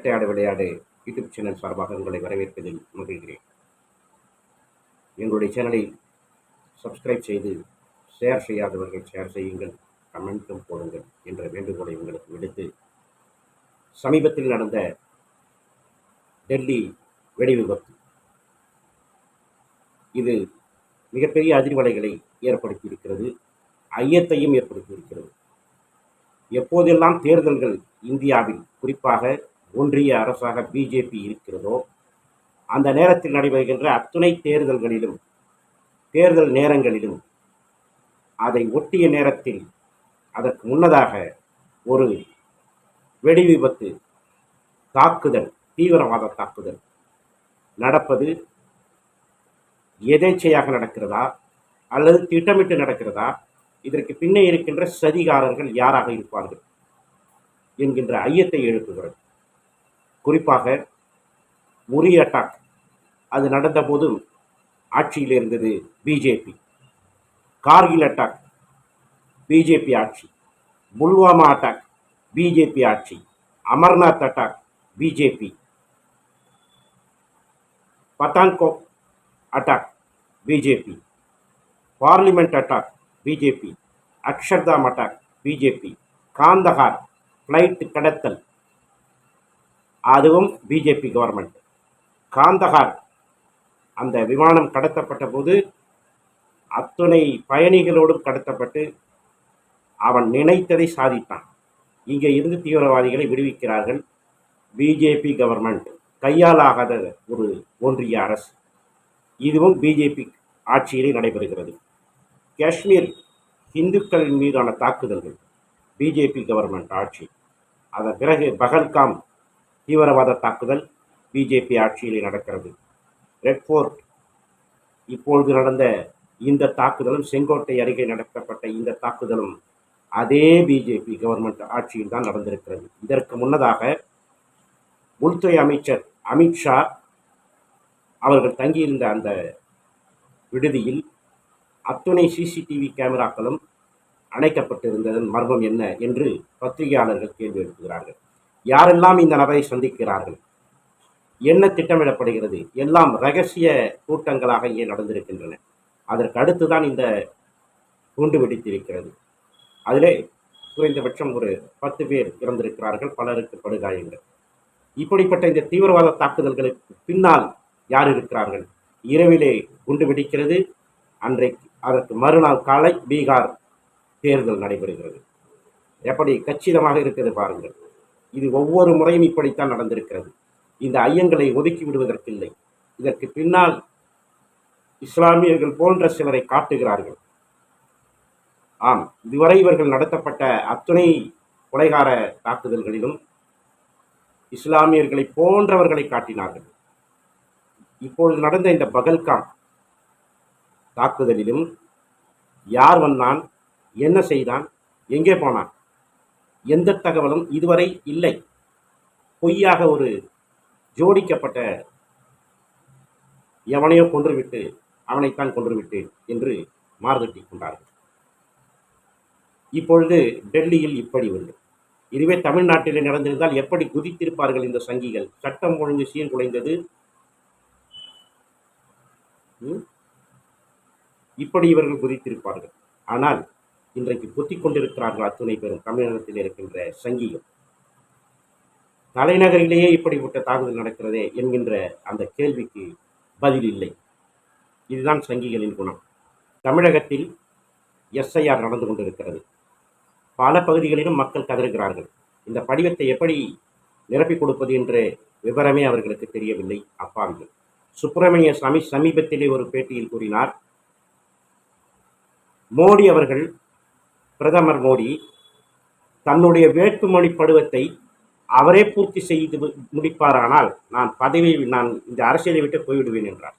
வேட்டையாடு விளையாடு YouTube channel சார்பாக உங்களை வரவேற்பதில் மகிழ்கிறேன். எங்களுடைய சேனலை சப்ஸ்கிரைப் செய்து ஷேர் செய்யாதவர்கள் ஷேர் செய்யுங்கள் கமெண்ட்டும் போடுங்கள் என்ற வேண்டுகோளை உங்களுக்கு விடுத்து சமீபத்தில் நடந்த டெல்லி வெடிவிபத்து இது மிகப்பெரிய அதிர்வலைகளை ஏற்படுத்தியிருக்கிறது ஐயத்தையும் ஏற்படுத்தியிருக்கிறது. எப்போதெல்லாம் தேர்தல்கள் இந்தியாவில் குறிப்பாக ஒன்றிய அரசாக பிஜேபி இருக்கிறதோ அந்த நேரத்தில் நடைபெறுகின்ற அத்துணை தேர்தல்களிலும் தேர்தல் நேரங்களிலும் அதை ஒட்டிய நேரத்தில் அதற்கு முன்னதாக ஒரு வெடி விபத்து தாக்குதல் தீவிரவாத தாக்குதல் நடப்பது எதேச்சையாக நடக்கிறதா அல்லது திட்டமிட்டு நடக்கிறதா இதற்கு பின்னே இருக்கின்ற சதிகாரர்கள் யாராக இருப்பார்கள் என்கின்ற ஐயத்தை எழுப்புகிறது. குறிப்பாக உரி அட்டாக் அது நடந்தபோது ஆட்சியில் இருந்தது பிஜேபி கார்கில் அட்டாக் பிஜேபி ஆட்சி. புல்வாமா அட்டாக் பிஜேபி ஆட்சி. Amarnath attack BJP Pathankot attack BJP parliament attack BJP Akshardham attack BJP Kandahar flight கடத்தல் அதுவும் பிஜேபி கவர்மெண்ட் காந்தஹார் அந்த விமானம் கடத்தப்பட்ட போது அத்துணை பயணிகளோடும் கடத்தப்பட்டு அவன் நினைத்ததை சாதித்தான். இங்கே இருந்து தீவிரவாதிகளை விடுவிக்கிறார்கள் பிஜேபி கவர்மெண்ட் கையாலாகாத ஒரு ஒன்றிய அரசு. இதுவும் பிஜேபி ஆட்சியிலே நடைபெறுகிறது. காஷ்மீர் இந்துக்களின் மீதான தாக்குதல்கள் பிஜேபி கவர்மெண்ட் ஆட்சி. அதன் பிறகு பகல்காம் தீவிரவாத தாக்குதல் பிஜேபி ஆட்சியில் நடக்கிறது. ரெட் ஃபோர்ட் இப்பொழுது நடந்த இந்த தாக்குதலும் செங்கோட்டை அருகே நடத்தப்பட்ட இந்த தாக்குதலும் அதே பிஜேபி கவர்மெண்ட் ஆட்சியில் தான் நடந்திருக்கிறது. இதற்கு முன்னதாக உள்துறை அமைச்சர் அமித்ஷா அவர்கள் தங்கியிருந்த அந்த விடுதியில் அத்துணை சிசிடிவி கேமராக்களும் அணைக்கப்பட்டிருந்ததன் மர்மம் என்ன என்று பத்திரிகையாளர்கள் கேள்வி எழுப்புகிறார்கள். யாரெல்லாம் இந்த நபரை சந்திக்கிறார்கள்? என்ன திட்டமிடப்படுகிறது? எல்லாம் ரகசிய கூட்டங்களாக இங்கே நடந்திருக்கின்றன. அதற்கு அடுத்து தான் இந்த குண்டு வெடித்திருக்கிறது. அதிலே குறைந்தபட்சம் ஒரு பத்து பேர் இறந்திருக்கிறார்கள். பலருக்கு படுகாயங்கள். இப்படிப்பட்ட இந்த தீவிரவாத தாக்குதல்களுக்கு பின்னால் யார் இருக்கிறார்கள்? இரவிலே குண்டு வெடிக்கிறது. அன்றைக்கு அதற்கு மறுநாள் காலை பீகார் தேர்தல் நடைபெறுகிறது. எப்படி கச்சிதமாக இருக்கிறது பாருங்கள். இது ஒவ்வொரு முறையும் இப்படித்தான் நடந்திருக்கிறது. இந்த ஐயங்களை ஒதுக்கி விடுவதற்கில்லை. இதற்கு பின்னால் இஸ்லாமியர்கள் போன்ற சிலரை காட்டுகிறார்கள். ஆம் இதுவரை இவர்கள் நடத்தப்பட்ட அத்துணை கொலைகார தாக்குதல்களிலும் இஸ்லாமியர்களை போன்றவர்களை காட்டினார்கள். இப்பொழுது நடந்த இந்த பகல்காம் தாக்குதலிலும் யார் வந்தான்? என்ன செய்தான்? எங்கே போனான்? எந்த தகவலும் இதுவரை இல்லை. பொய்யாக ஒரு ஜோடிக்கப்பட்ட எவனையோ கொன்றுவிட்டு அவனைத்தான் கொன்றுவிட்டு என்று மாறுதட்டி கொண்டார்கள். இப்பொழுது டெல்லியில் இப்படி உண்டு. இதுவே தமிழ்நாட்டில் நடந்திருந்தால் எப்படி குதித்திருப்பார்கள் இந்த சங்கிகள்? சட்டம் ஒழுங்கு சீர்குலைந்தது ம்? இப்படி இவர்கள் குதித்திருப்பார்கள். ஆனால் இன்றைக்கு குத்திக் கொண்டிருக்கிறார்கள் அத்துணை பேரும். தமிழகத்தில் இருக்கின்ற சங்கிகள் தலைநகரிலேயே இப்படிப்பட்ட தாக்குதல் நடக்கிறதே என்கின்ற அந்த கேள்விக்கு பதில் இல்லை. இதுதான் சங்கிகளின் குணம். தமிழகத்தில் எஸ்ஐஆர் நடந்து கொண்டிருக்கிறது. பல பகுதிகளிலும் மக்கள் கதறுகிறார்கள். இந்த படிவத்தை எப்படி நிரப்பிக் கொடுப்பது என்ற விவரமே அவர்களுக்கு தெரியவில்லை. அப்பாவிகள். சுப்பிரமணிய சுவாமி சமீபத்திலே ஒரு பேட்டியில் கூறினார் மோடி அவர்கள் பிரதமர் மோடி தன்னுடைய வேட்புமொழி படுவத்தை அவரே பூர்த்தி செய்து முடிப்பாரானால் நான் பதவி நான் இந்த அரசியலை விட்டு போய்விடுவேன் என்றார்.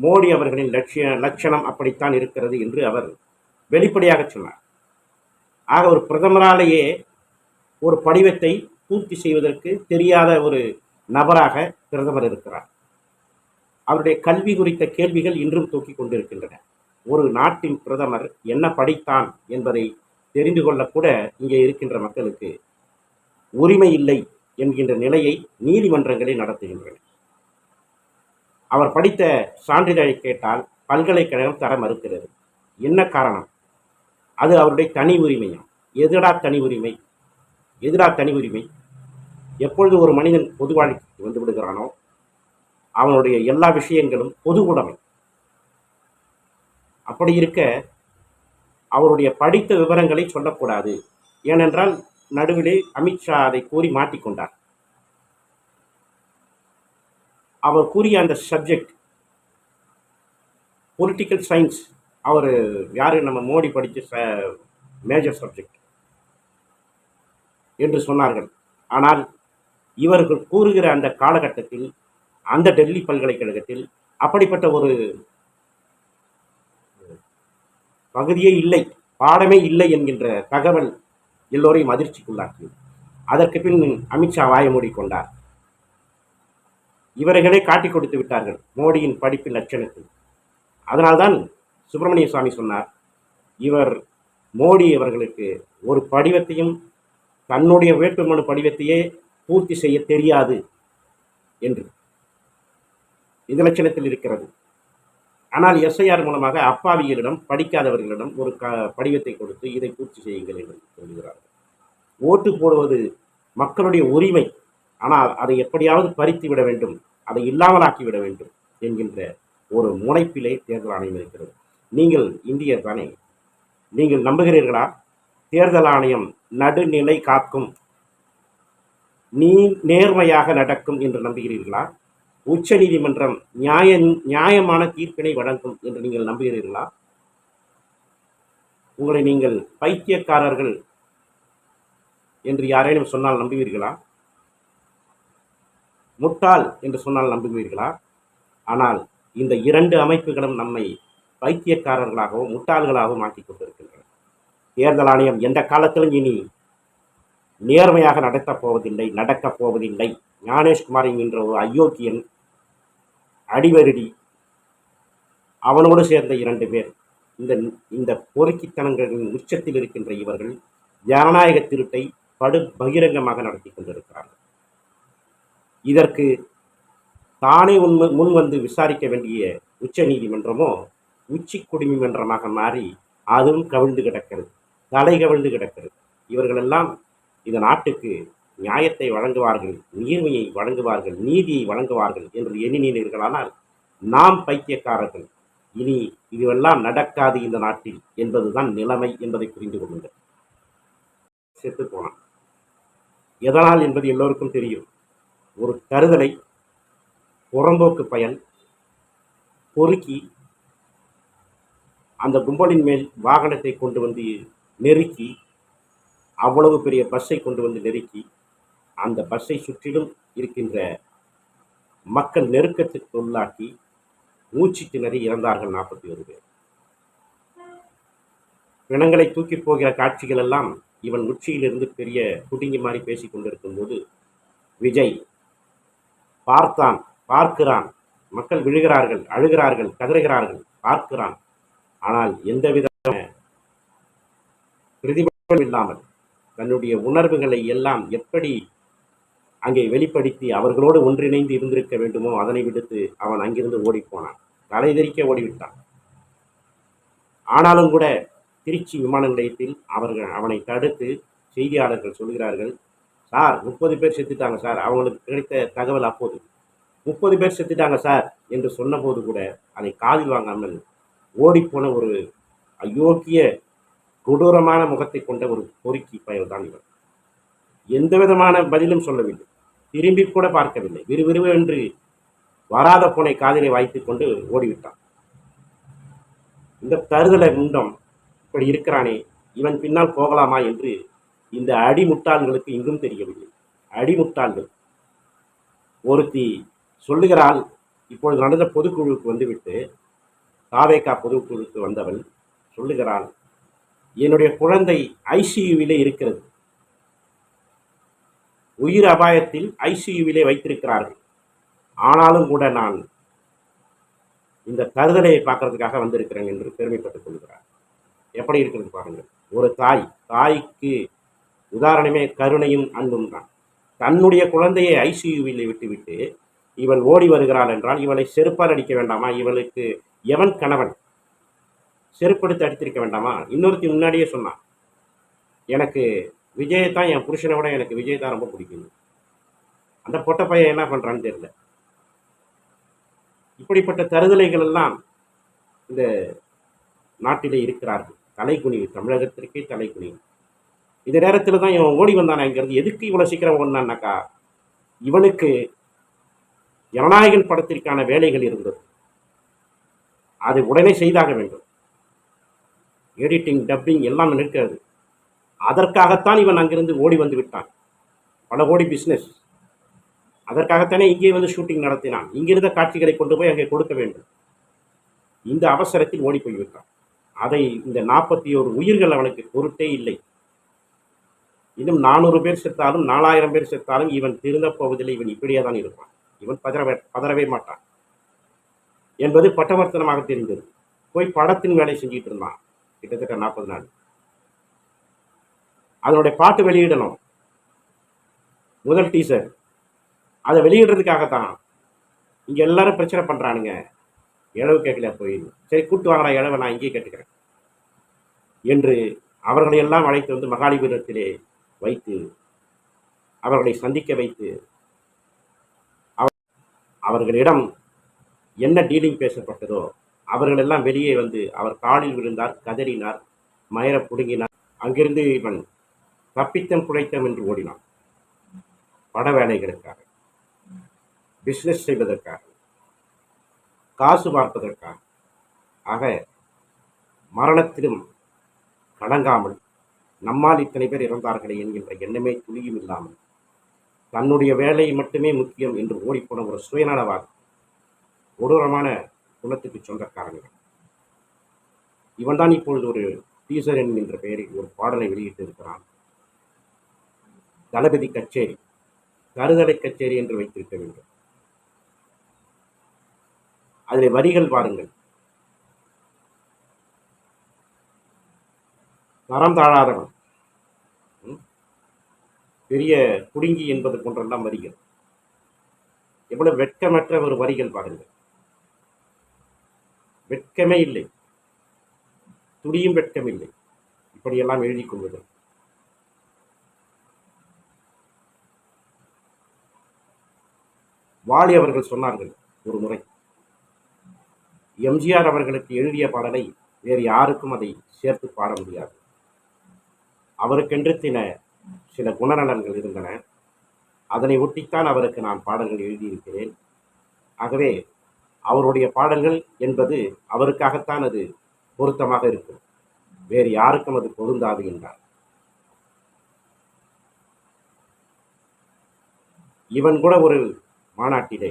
மோடி அவர்களின் லட்சிய லட்சணம் அப்படித்தான் இருக்கிறது என்று அவர் வெளிப்படையாக சொன்னார். ஆக ஒரு பிரதமராலேயே ஒரு படிவத்தை பூர்த்தி செய்வதற்கு தெரியாத ஒரு நபராக பிரதமர் இருக்கிறார். அவருடைய கல்வி குறித்த கேள்விகள் இன்றும் தூக்கிக் கொண்டிருக்கின்றன. ஒரு நாட்டின் பிரதமர் என்ன படித்தான் என்பதை தெரிந்து கொள்ளக்கூட இங்கே இருக்கின்ற மக்களுக்கு உரிமை இல்லை என்கின்ற நிலையை நீதிமன்றங்களில் நடத்துகின்றன. அவர் படித்த சான்றிதழை கேட்டால் பல்கலைக்கழகம் தர மறுக்கிறது. என்ன காரணம்? அது அவருடைய தனி உரிமையாம் எதிரா தனி உரிமை? எதிரா தனி உரிமை? எப்பொழுது ஒரு மனிதன் பொது வாழ்க்கைக்கு வந்து விடுகிறானோ அவனுடைய எல்லா விஷயங்களும் பொது உடைமை. அப்படி இருக்க அவருடைய படித்த விவரங்களை சொல்லக்கூடாது. ஏனென்றால் நடுவிலே அமித்ஷா அதை கூறி மாட்டிக்கொண்டார். அவர் கூறிய அந்த சப்ஜெக்ட் பொலிட்டிக்கல் சயின்ஸ் அவர் யார்? நம்ம மோடி படித்த மேஜர் சப்ஜெக்ட் என்று சொன்னார்கள். ஆனால் இவர்கள் கூறுகிற அந்த காலகட்டத்தில் அந்த டெல்லி பல்கலைக்கழகத்தில் அப்படிப்பட்ட ஒரு பகுதியே இல்லை பாடமே இல்லை என்கின்ற தகவல் எல்லோரையும் அதிர்ச்சிக்குள்ளாக்கியது. அதற்கு பின் அமித்ஷா வாய மூடிக்கொண்டார். இவர்களே காட்டிக் கொடுத்து விட்டார்கள் மோடியின் படிப்பு லட்சணத்தில் அதனால்தான் சுப்பிரமணிய சுவாமி சொன்னார் இவர் மோடி அவர்களுக்கு ஒரு படிவத்தையும் தன்னுடைய வேட்புமனு படிவத்தையே பூர்த்தி செய்ய தெரியாது என்று. இது லட்சணத்தில் இருக்கிறது. ஆனால் எஸ்ஐஆர் மூலமாக அப்பாவிகளிடம் படிக்காதவர்களிடம் ஒரு க படிவத்தை கொடுத்து இதை பூர்த்தி செய்யுங்கள் என்று சொல்கிறார்கள். ஓட்டு போடுவது மக்களுடைய உரிமை. ஆனால் அதை எப்படியாவது பறித்து விட வேண்டும் அதை இல்லாமலாக்கி விட வேண்டும் என்கின்ற ஒரு முனைப்பிலே தேர்தல் ஆணையம் இருக்கிறது. நீங்கள் இந்தியர் தானே? நீங்கள் நம்புகிறீர்களா? தேர்தல் ஆணையம் நடுநிலை காக்கும் நீ நேர்மையாக நடக்கும் என்று நம்புகிறீர்களா? உச்ச நீதிமன்றம் நியாய நியாயமான தீர்ப்பினை வழங்கும் என்று நீங்கள் நம்புகிறீர்களா? உங்களை நீங்கள் பைத்தியக்காரர்கள் என்று யாரேனும் சொன்னால் நம்புவீர்களா? முட்டாள் என்று சொன்னால் நம்புவீர்களா? ஆனால் இந்த இரண்டு அமைப்புகளும் நம்மை பைத்தியக்காரர்களாகவும் முட்டாள்களாகவும் ஆக்கிக் கொண்டிருக்கின்றன. தேர்தல் ஆணையம் எந்த காலத்திலும் இனி நேர்மையாக நடத்தப் போவதில்லை நடக்கப் போவதில்லை. ஞானேஷ்குமார் என்கின்ற ஒரு அயோக்கியன் அடிவருடி. அவனோடு சேர்ந்த இரண்டு பேர். இந்த இந்த பொறுக்கித்தனங்களின் உச்சத்தில் இருக்கின்ற இவர்கள் ஜனநாயக திருட்டை படு பகிரங்கமாக நடத்தி கொண்டிருக்கிறார்கள். இதற்கு தானே உண்மை முன் வந்து விசாரிக்க வேண்டிய உச்ச நீதிமன்றமோ உச்சி குடிமன்றமாக மாறி அதுவும் கவிழ்ந்து கிடக்கிறது தலை கவிழ்ந்து கிடக்கிறது. இவர்களெல்லாம் இந்த நாட்டுக்கு நியாயத்தை வழங்குவார்கள் நீர்மையை வழங்குவார்கள் நீதியை வழங்குவார்கள் என்று எண்ணினீர்களானால் நாம் பைத்தியக்காரர்கள். இனி இதுவெல்லாம் நடக்காது இந்த நாட்டில் என்பதுதான் நிலைமை என்பதை புரிந்து கொள்ளுங்கள். செத்து போனான். எதனால் என்பது எல்லோருக்கும் தெரியும். ஒரு கருதலை புறம்போக்கு பயன் பொறுக்கி அந்த கும்பலின் மேல் வாகனத்தை கொண்டு வந்து நெருக்கி அவ்வளவு பெரிய பஸ்ஸை கொண்டு வந்து நெருக்கி அந்த பஸ்ஸை சுற்றிலும் இருக்கின்ற மக்கள் நெருக்கத்திற்கு உள்ளாக்கி மூச்சு திணறி இறந்தார்கள் நாற்பத்தி ஒரு பேர். பிணங்களை தூக்கி போகிற காட்சிகள் எல்லாம் இவன் உச்சியிலிருந்து பெரிய குடிங்கி மாதிரி பேசி கொண்டிருக்கும் போது விஜய் பார்த்தான் பார்க்கிறான். மக்கள் விழுகிறார்கள் அழுகிறார்கள் கதறுகிறார்கள் பார்க்கிறான். ஆனால் எந்தவித பிரதிபலம் இல்லாமல் தன்னுடைய உணர்வுகளை எல்லாம் எப்படி அங்கே வெளிப்படுத்தி அவர்களோடு ஒன்றிணைந்து இருந்திருக்க வேண்டுமோ அதனை விடுத்து அவன் அங்கிருந்து ஓடிப்போனான். தலைதெறிக்க ஓடிவிட்டான். ஆனாலும் கூட திருச்சி விமான நிலையத்தில் அவர்கள் அவனை தடுத்து செய்தியாளர்கள் சொல்கிறார்கள் சார் முப்பது பேர் செத்துட்டாங்க சார். அவங்களுக்கு கிடைத்த தகவல் அப்போது. முப்பது பேர் செத்துட்டாங்க சார் என்று சொன்னபோது கூட அதை காதில் வாங்காமல் ஓடிப்போன ஒரு அயோக்கிய கொடூரமான முகத்தை கொண்ட ஒரு பொறுக்கி பயன்தான் இவர் எந்த விதமான பதிலும் சொல்லவில்லை. திரும்பி கூட பார்க்கவில்லை. விறுவிறுவென்று வராத போனை காதிலே வாய்த்து கொண்டு ஓடிவிட்டான். இந்த தருதலை முண்டம் இப்படி இருக்கிறானே இவன் பின்னால் போகலாமா என்று இந்த அடிமுட்டாள்களுக்கு இங்கும் தெரியவில்லை. அடிமுட்டாள்கள். ஒருத்தி சொல்லுகிறாள் இப்பொழுது நடந்த பொதுக்குழுவுக்கு வந்துவிட்டு தாவேகா பொதுக்குழுவுக்கு வந்தவள் சொல்லுகிறாள் என்னுடைய குழந்தை ஐசியூவிலே இருக்கிறது. உயிர் அபாயத்தில் ஐசியூவிலே வைத்திருக்கிறார்கள். ஆனாலும் கூட நான் இந்த தருதலை பார்க்கறதுக்காக வந்திருக்கிறேன் என்று பெருமைப்பட்டுக் கொள்கிறார். எப்படி இருக்கிறது பாருங்கள். ஒரு தாய் தாய்க்கு உதாரணமே கருணையும் அன்பும் தான். தன்னுடைய குழந்தையை ஐசியூவில் விட்டுவிட்டு இவள் ஓடி வருகிறாள் என்றால் இவளை செருப்பால் அடிக்க வேண்டாமா? இவளுக்கு எவன் கணவன்? செருப்படுத்து அடித்திருக்க வேண்டாமா? இன்னொருத்தி முன்னாடியே சொன்னான் எனக்கு விஜயை தான் என் புருஷனை விட எனக்கு விஜய் தான் ரொம்ப பிடிக்கும். அந்த பொட்ட பையன் என்ன பண்ணுறான்னு தெரியல. இப்படிப்பட்ட தருதலைகள் எல்லாம் இந்த நாட்டிலே இருக்கிறார்கள். தலைக்குனிவு தமிழகத்திற்கே தலைக்குனிவு இந்த நேரத்தில் தான் இவன் ஓடி வந்தான் இங்கிறது எதுக்கு இவ்வளோ சீக்கிரம் ஓடினான்னாக்கா இவனுக்கு ஜனநாயகன் படத்திற்கான வேலைகள் இருந்தது. அது உடனே செய்தாக வேண்டும். எடிட்டிங் டப்பிங் எல்லாம் நிற்கிறது. அதற்காகத்தான் இவன் அங்கிருந்து ஓடி வந்து விட்டான். பல கோடி பிஸ்னஸ் அதற்காகத்தானே இங்கே வந்து ஷூட்டிங் நடத்தினான். இங்கிருந்த காட்சிகளை கொண்டு போய் அங்கே கொடுக்க வேண்டும். இந்த அவசரத்தில் ஓடி போய்விட்டான் அதை இந்த நாற்பத்தி ஒரு உயிர்கள் அவனுக்கு பொருட்டே இல்லை. இன்னும் நானூறு பேர் செத்தாலும் நாலாயிரம் பேர் செத்தாலும் இவன் திருந்த போவதில்லை. இவன் இப்படியே தான் இருப்பான். இவன் பதறவே பதறவே மாட்டான். என்பது பட்டவர்த்தனமாக தெரிந்தது. போய் படத்தின் வேலை செஞ்சிட்டு இருந்தான். கிட்டத்தட்ட நாற்பது நாள். அதனுடைய பாட்டு வெளியிடணும். முதல் டீசர் அதை வெளியிடுறதுக்காகத்தான். இங்கே எல்லாரும் பிரச்சனை பண்ணுறானுங்க இழவு கேட்கல போய்? சரி கூட்டு வாங்கடா இழவை நான் இங்கேயே கேட்டுக்கிறேன். என்று அவர்களை எல்லாம் அழைத்து வந்து மகாலிபுரத்திலே வைத்து அவர்களை சந்திக்க வைத்து அவ- அவர்களிடம் என்ன டீலிங் பேசப்பட்டதோ அவர்கள் எல்லாம் வெளியே வந்து அவர் காலில் விழுந்தார் கதறினார் மயர புடுங்கினார். அங்கிருந்து இவன் தப்பித்தம் குழைத்தம் என்று ஓடினான். பட வேலைகளுக்காக பிஸ்னஸ் செய்வதற்காக காசு பார்ப்பதற்காக. ஆக மரணத்திலும் கலங்காமல் நம்மால் இத்தனை பேர் இறந்தார்களே என்கின்ற எண்ணமே துளியும் இல்லாமல் தன்னுடைய வேலை மட்டுமே முக்கியம் என்று ஓடிப்போன ஒரு சுயநலவாக கொடூரமான குணத்துக்கு சொந்தக்காரங்கள் இவன்தான் இப்பொழுது ஒரு டீசர் என்கின்ற பெயரில் ஒரு பாடலை வெளியிட்டு இருக்கிறான் தளபதி கச்சேரி கருதலை கச்சேரி என்று வைத்திருக்க வேண்டும். அதில் வரிகள் பாருங்கள். தரம் தாழாதவன். பெரிய குடுங்கி என்பது போன்றெல்லாம் வரிகள். எவ்வளவு வெட்கமற்ற ஒரு வரிகள் பாருங்கள். வெட்கமே இல்லை. துடியும் வெட்கமில்லை. இப்படியெல்லாம் எழுதி கொள்வதற்கு வாலி அவர்கள் சொன்னார்கள் ஒரு முறை. எம்ஜிஆர் அவர்களுக்கு எழுதிய பாடலை வேறு யாருக்கும் அதை சேர்த்து பாட முடியாது. அவருக்கென்று சில சில குணநலன்கள் இருந்தன. அதனை ஒட்டித்தான் அவருக்கு நான் பாடல்கள் எழுதியிருக்கிறேன். ஆகவே அவருடைய பாடல்கள் என்பது அவருக்காகத்தான் அது பொருத்தமாக இருக்கும். வேறு யாருக்கும் அது பொருந்தாது என்றார். இவன் கூட ஒரு மாநாட்டிலே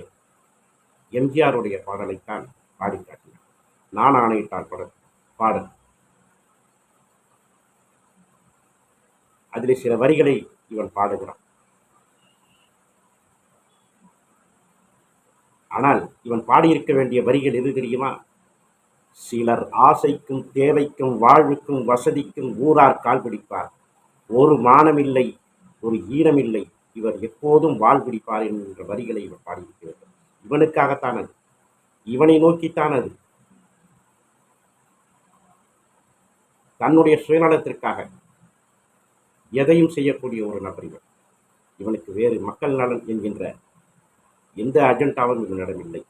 எம்ஜிஆருடைய பாடலைத்தான் பாடி காட்டினார் நான் ஆணையிட்டால் பட பாடல் அதில் சில வரிகளை இவன் பாடுகிறான். ஆனால் இவன் பாடியிருக்க வேண்டிய வரிகள் எது தெரியுமா? சிலர் ஆசைக்கும் தேவைக்கும் வாழ்வுக்கும் வசதிக்கும் ஊரார் கால் பிடிப்பார். ஒரு மானமில்லை ஒரு ஈனமில்லை இவர் எப்போதும் வாழ் பிடிப்பார் என்கின்ற வரிகளை இவர் பாடியிருக்கிறது இவனுக்காகத்தான் அது. இவனை நோக்கித்தான் அது. தன்னுடைய சுயநலத்திற்காக எதையும் செய்யக்கூடிய ஒரு நபர் இவன். இவனுக்கு வேறு மக்கள் நலன் என்கின்ற எந்த அஜெண்டாவும் இவனிடம் இல்லை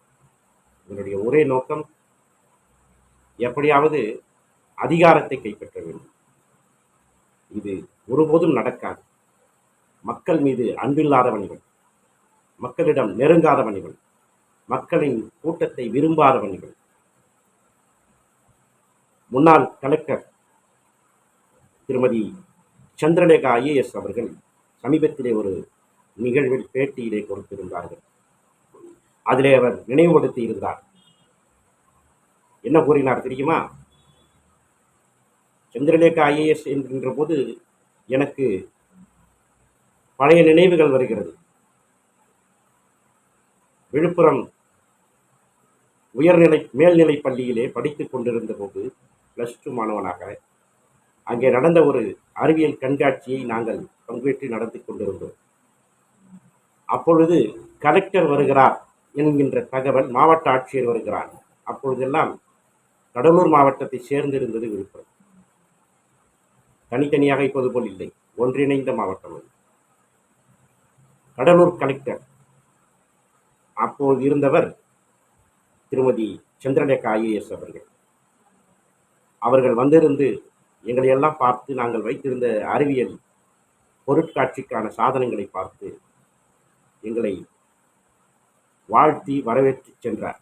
இவனுடைய ஒரே நோக்கம் எப்படியாவது அதிகாரத்தை கைப்பற்ற வேண்டும். இது ஒருபோதும் நடக்காது. மக்கள் மீது அன்பில்லாதவனிகள் மக்களிடம் நெருங்காதவனிகள் மக்களின் கூட்டத்தை விரும்பாதவனிகள் முன்னாள் கலெக்டர் திருமதி சந்திரலேகா ஐஏஎஸ் அவர்கள் சமீபத்திலே ஒரு நிகழ்வில் பேட்டியிலே கொடுத்திருந்தார்கள். அதிலே அவர் நினைவுபடுத்தி இருந்தார். என்ன கூறினார் தெரியுமா? சந்திரலேகா ஐஏஎஸ் என்கின்ற போது எனக்கு பழைய நினைவுகள் வருகிறது. விழுப்புரம் உயர்நிலை மேல்நிலை பள்ளியிலே படித்துக் கொண்டிருந்த போது பிளஸ் டூ மாணவனாக அங்கே நடந்த ஒரு அறிவியல் கண்காட்சியை நாங்கள் பங்கேற்று நடத்தி கொண்டிருந்தோம். அப்பொழுது கலெக்டர் வருகிறார் என்கின்ற தகவல் மாவட்ட ஆட்சியர் வருகிறார். அப்பொழுதெல்லாம் கடலூர் மாவட்டத்தை சேர்ந்திருந்தது விழுப்புரம். தனித்தனியாக இப்போது போல் இல்லை ஒன்றிணைந்த மாவட்டம் அது. கடலூர் கலெக்டர். அப்போது இருந்தவர் திருமதி சந்திரலேகா ஐஏஎஸ் அவர்கள். அவர்கள் வந்திருந்து எங்களை எல்லாம் பார்த்து நாங்கள் வைத்திருந்த அறிவியல் பொருட்காட்சிக்கான சாதனங்களை பார்த்து எங்களை வாழ்த்தி வரவேற்று சென்றார்.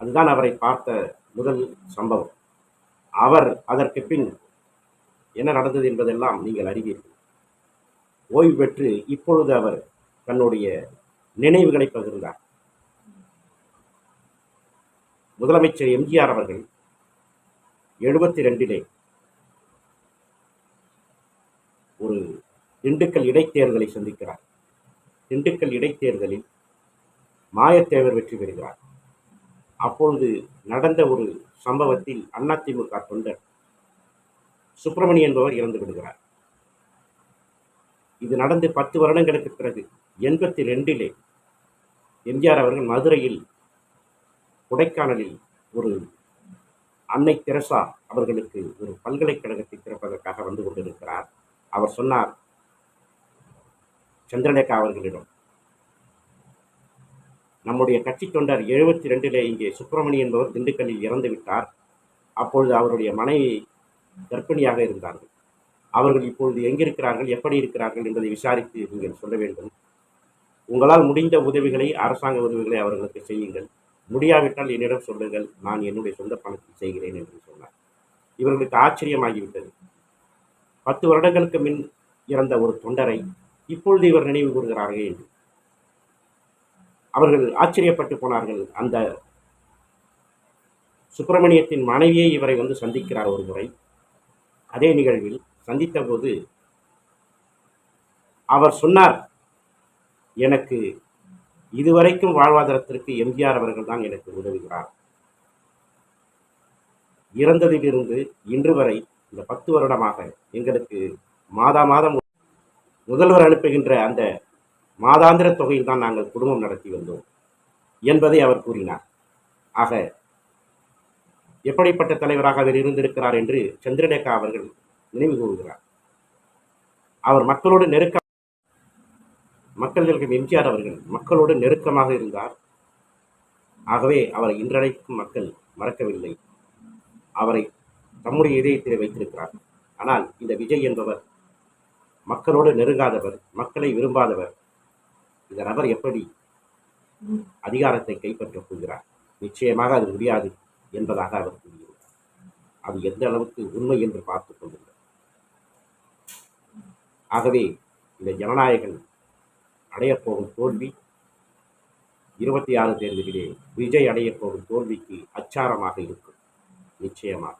அதுதான் அவரை பார்த்த முதல் சம்பவம். அவர் அதற்கு பின் என்ன நடந்தது என்பதெல்லாம் நீங்கள் அறிவீர்கள். ஓய்வு பெற்று இப்பொழுது அவர் தன்னுடைய நினைவுகளை பகிர்ந்தார். முதலமைச்சர் எம்ஜிஆர் அவர்கள் எழுபத்தி ரெண்டிலே ஒரு திண்டுக்கல் இடைத்தேர்தலை சந்திக்கிறார். திண்டுக்கல் இடைத்தேர்தலில் மாயத்தேவர் வெற்றி பெறுகிறார். அப்பொழுது நடந்த ஒரு சம்பவத்தில் அதிமுக தொண்டர் சுப்பிரமணி என்பவர் இறந்து விடுகிறார். இது நடந்து பத்து வருடங்களுக்கு பிறகு எண்பத்தி ரெண்டிலே எம்ஜிஆர் அவர்கள் மதுரையில் கொடைக்கானலில் ஒரு அன்னை தெரசா அவர்களுக்கு ஒரு பல்கலைக்கழகத்தை திறப்பதற்காக வந்து கொண்டிருக்கிறார். அவர் சொன்னார் சந்திரலேகா அவர்களிடம் நம்முடைய கட்சி தொண்டர் எழுபத்தி ரெண்டிலே இங்கே சுப்பிரமணி என்பவர் திண்டுக்கல்லில் இறந்து விட்டார் அப்பொழுது அவருடைய மனைவி கர்ப்பிணியாக இருந்தார்கள். அவர்கள் இப்பொழுது எங்கிருக்கிறார்கள் எப்படி இருக்கிறார்கள் என்பதை விசாரித்து நீங்கள் சொல்ல வேண்டும். உங்களால் முடிந்த உதவிகளை அரசாங்க உதவிகளை அவர்களுக்கு செய்யுங்கள். முடியாவிட்டால் என்னிடம் சொல்லுங்கள். நான் என்னுடைய சொந்த பணத்தில் செய்கிறேன் என்று சொன்னார். இவர்களுக்கு ஆச்சரியமாகிவிட்டது. பத்து வருடங்களுக்கு முன் இறந்த ஒரு தொண்டரை இப்பொழுது இவர் நினைவு கூறுகிறார்கள் என்று அவர்கள் ஆச்சரியப்பட்டு போனார்கள். அந்த சுப்பிரமணியத்தின் மனைவியை இவரை வந்து சந்திக்கிறார் ஒரு முறை. அதே நிகழ்வில் சந்தித்த போது அவர் சொன்னார் எனக்கு இதுவரைக்கும் வாழ்வாதாரத்திற்கு எம்ஜிஆர் அவர்கள் தான் எனக்கு உதவுகிறார். இறந்ததிலிருந்து இன்று வரை இந்த பத்து வருடமாக எங்களுக்கு மாதா மாதம் முதல்வர் அனுப்புகின்ற அந்த மாதாந்திர தொகையில் தான் நாங்கள் குடும்பம் நடத்தி வந்தோம் என்பதை அவர் கூறினார். ஆக எப்படிப்பட்ட தலைவராக அவர் இருந்திருக்கிறார் என்று சந்திரலேகா அவர்கள் நினைவு கூறுகிறார். அவர் மக்களோடு நெருக்க மக்களுக்கு எம்ஜிஆர் அவர்கள் மக்களோடு நெருக்கமாக இருந்தார். ஆகவே அவரை இன்றடைக்கும் மக்கள் மறக்கவில்லை. அவரை தம்முடைய இதயத்தில் வைத்திருக்கிறார். ஆனால் இந்த விஜய் என்பவர் மக்களோடு நெருங்காதவர் மக்களை விரும்பாதவர். இந்த நபர் எப்படி அதிகாரத்தை கைப்பற்றப் போகிறார்? நிச்சயமாக அது முடியாது என்பதாக அவர் கூறியுள்ளார் அது எந்த அளவுக்கு உண்மை என்று பார்த்துக் கொள்ளுங்கள். ஆகவே இந்த ஜனநாயகன் அடையப் போகும் தோல்வி இருபத்தி ஆறு தேர்தலிலே விஜய் அடையப்போகும் தோல்விக்கு அச்சாரமாக இருக்கும். நிச்சயமாக.